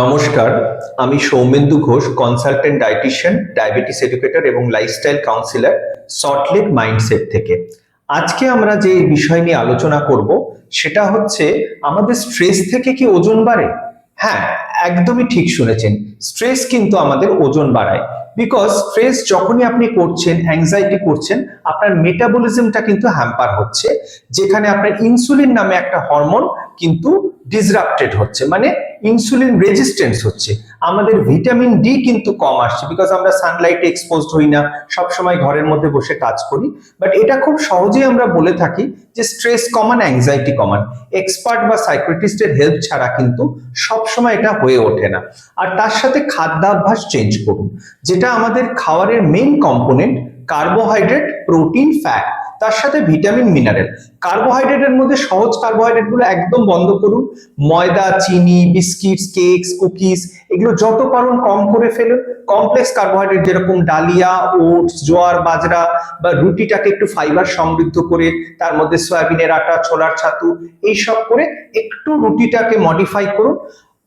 নমস্কার, আমি Soumendu Ghosh consultant dietitian diabetes educator এবং lifestyle counsellor Salt Lake mindset থেকে। আজকে আমরা যে বিষয় নিয়ে আলোচনা করব, সেটা হচ্ছে আমাদের স্ট্রেস থেকে কি ওজন বাড়ে? হ্যাঁ একদমই ঠিক শুনেছেন স্ট্রেস কিন্তু আমাদের ওজন বাড়ায়। বিকজ স্ট্রেস যখনই আপনি করছেন অ্যাংজাইটি করছেন, আপনার মেটাবলিজমটা কিন্তু হ্যাম্পার হচ্ছে, যেখানে আপনার ইনসুলিন নামে একটা হরমোন কিন্তু ডিসরাপ্টেড হচ্ছে। মানে ইনসুলিন রেজিস্ট্যান্স হচ্ছে। আমাদের ভিটামিন ডি কিন্তু কম আসছে বিকজ আমরা সানলাইটে এক্সপোজড হই না, সবসময় ঘরের মধ্যে বসে কাজ করি। বাট এটা খুব সহজেই আমরা বলে থাকি যে স্ট্রেস কমান অ্যাংজাইটি কমান। এক্সপার্ট বা সাইক্রেটিস্টের হেল্প ছাড়া কিন্তু সবসময় এটা হয়ে ওঠে না। আর তার সাথে খাদ্যাভ্যাস চেঞ্জ করুন, যেটা আমাদের খাবারের main component carbohydrate protein fat তার সাথে ভিটামিন মিনারেল কার্বোহাইড্রেটের মধ্যে সহজ কার্বোহাইড্রেটগুলো একদম বন্ধ করুন। ময়দা, চিনি, বিস্কিটস, কেকস, কুকিজ, এগুলো যত পারুন কম করে ফেলুন। কমপ্লেক্স কার্বোহাইড্রেট যেরকম ডালিয়া, ওটস, জোয়ার, বাজরা বা রুটিটাকে একটু ফাইবার সমৃদ্ধ করে, তার মধ্যে সয়াবিনের আটা, ছোলার ছাতু, এইসব করে একটু রুটিটাকে মডিফাই করুন।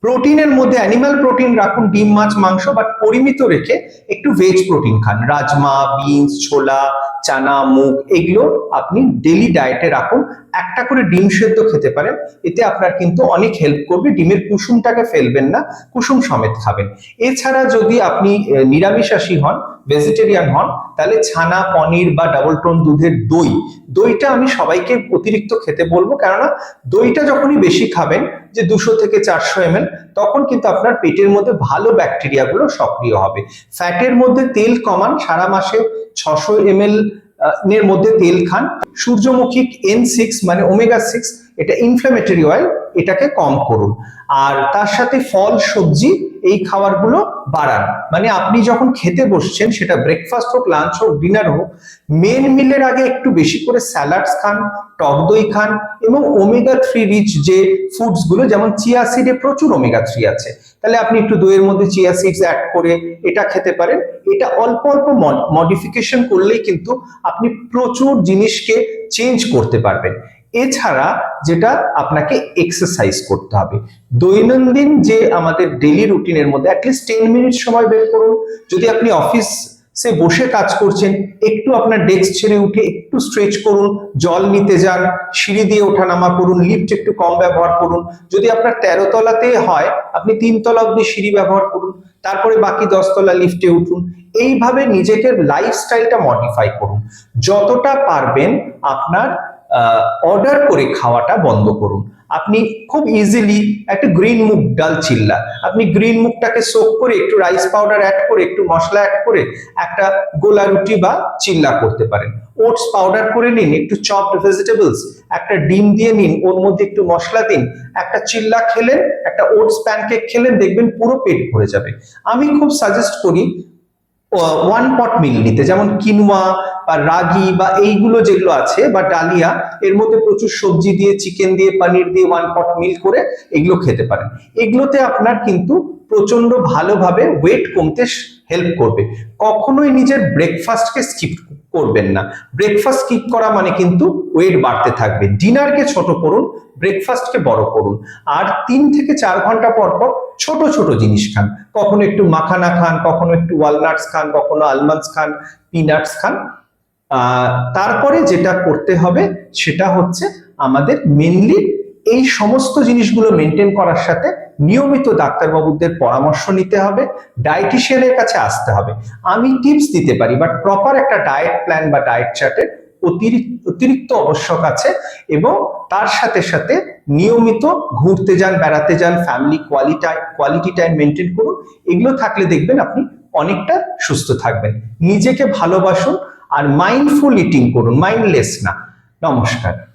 প্রোটিনের মধ্যে অ্যানিমাল প্রোটিন রাখুন, ডিম, মাছ, মাংস বাট পরিমিত রেখে একটু ভেজ প্রোটিন খান। রাজমা বিনস ছোলা চানা মুগ এগুলো আপনি ডেলি ডায়েটে রাখুন। একটা করে ডিম সেদ্ধ খেতে পারেন এতে আপনার কিন্তু অনেক হেল্প করবে। ডিমের কুসুমটাকে ফেলবেন না কুসুম সমেত খাবেন। এছাড়া যদি আপনি আহ, নিরামিষাশী হন ভেজিটেরিয়ান হন তাহলে ছানা পনির বা ডাবল টোন দুধের দই। দইটা আমি সবাইকে অতিরিক্ত খেতে বলব কেননা দইটা যখনই বেশি খাবেন যে দুশো থেকে চারশো এম তখন কিন্তু আপনার পেটের মধ্যে ভালো ব্যাকটেরিয়াগুলো সক্রিয় হবে। ফ্যাটের মধ্যে তেল কমান সারা মাসে ছশো এম এর মধ্যে তেল খান। সূর্যমুখী এন সিক্স মানে ওমেগা সিক্স এটা ইনফ্লামেটরি অয়েল এটাকে কম করুন। আর তার সাথে ফল, সবজি, এই খাবারগুলো বাড়ান। মানে আপনি যখন খেতে বসছেন, সেটা ব্রেকফাস্ট হোক লাঞ্চ হোক ডিনার হোক মেন মিলের আগে একটু বেশি করে স্যালাডস খান টক দই খান এবং ওমেগা থ্রি রিচ যে ফুডসগুলো, যেমন চিয়া সিডে প্রচুর ওমেগা থ্রি আছে। তাহলে আপনি একটু দইয়ের মধ্যে চিয়া সিডস অ্যাড করে এটা খেতে পারেন। এটা অল্প অল্প মডিফিকেশন করলেই কিন্তু আপনি প্রচুর জিনিসকে চেঞ্জ করতে পারবেন। এছাড়া যেটা আপনাকে এক্সারসাইজ করতে হবে। দৈনন্দিন যে আমাদের ডেলি রুটিনের মধ্যে অ্যাটলিস্ট টেন মিনিট সময় বের করুন। যদি আপনি অফিস সে বসে কাজ করছেন, একটু আপনার ডেস্ক ছেড়ে উঠে একটু স্ট্রেচ করুন, জল নিতে যান, সিঁড়ি দিয়ে ওঠানামা করুন লিফট একটু কম ব্যবহার করুন, যদি আপনার তেরো তলাতে হয়, আপনি তিনতলা অব্দি সিঁড়ি ব্যবহার করুন, তারপরে বাকি দশতলা লিফটে উঠুন, এইভাবে নিজেকে লাইফস্টাইলটা মডিফাই করুন। যতটা পারবেন আপনার অর্ডার করে খাওয়াটা বন্ধ করুন। আপনি খুব ইজিলি একটা গ্রিন মুগ ডাল চিল্লা। আপনি গ্রিন মুগটাকে সোক করে একটু রাইস পাউডার অ্যাড করে, একটু মশলা অ্যাড করে একটা গোলা রুটি বা চিল্লা করতে পারেন। ওটস পাউডার করে নিন, একটু চপড ভেজিটেবলস একটা ডিম দিয়ে নিন, ওর মধ্যে একটু মশলা দিন, একটা চিল্লা খেলেন, একটা ওটস প্যানকেক খেলেন, দেখবেন পুরো পেট ভরে যাবে। আমি খুব সাজেস্ট করি ওয়ান পট মিল নিতে। যেমন কিনুয়া বা রাগি বা এইগুলো যেগুলো আছে বা ডালিয়া, এর মধ্যে প্রচুর সবজি দিয়ে চিকেন দিয়ে, পানির দিয়ে ওয়ান পট মিল করে এগুলো খেতে পারেন। এগুলোতে আপনার কিন্তু প্রচণ্ড ভালোভাবে ওয়েট কমতে হেল্প করবে। কখনোই নিজের ব্রেকফাস্টকে স্কিপ করবেন না। ব্রেকফাস্ট স্কিপ করা মানে কিন্তু ওয়েট বাড়তে থাকবে। ডিনারকে ছোট করুন ব্রেকফাস্টকে বড় করুন। আর তিন থেকে চার ঘণ্টা পর পর ছোট ছোট জিনিস খান। কখনো একটু মাখানা খান, কখনো একটু ওয়ালনাটস খান, কখনো আলমন্ডস খান পিনাটস খান। তারপরে যেটা করতে হবে সেটা হচ্ছে আমাদের মেনলি এই সমস্ত জিনিসগুলো মেনটেন করার সাথে নিয়মিত ডাক্তারবাবুদের পরামর্শ নিতে হবে ডায়েটিশিয়ানের কাছে আসতে হবে। আমি টিপস দিতে পারি বাট প্রপার একটা ডায়েট প্ল্যান বা ডায়েট চার্টের অতিরিক্ত অতিরিক্ত আবশ্যক আছে এবং তার সাথে সাথে নিয়মিত ঘুরতে যান, বেড়াতে যান family quality quality time maintain করুন। এগুলো থাকলে দেখবেন আপনি অনেকটা সুস্থ থাকবেন। নিজেকে ভালোবাসুন আর মাইন্ডফুল ইটিং করুন মাইন্ডলেস না। নমস্কার।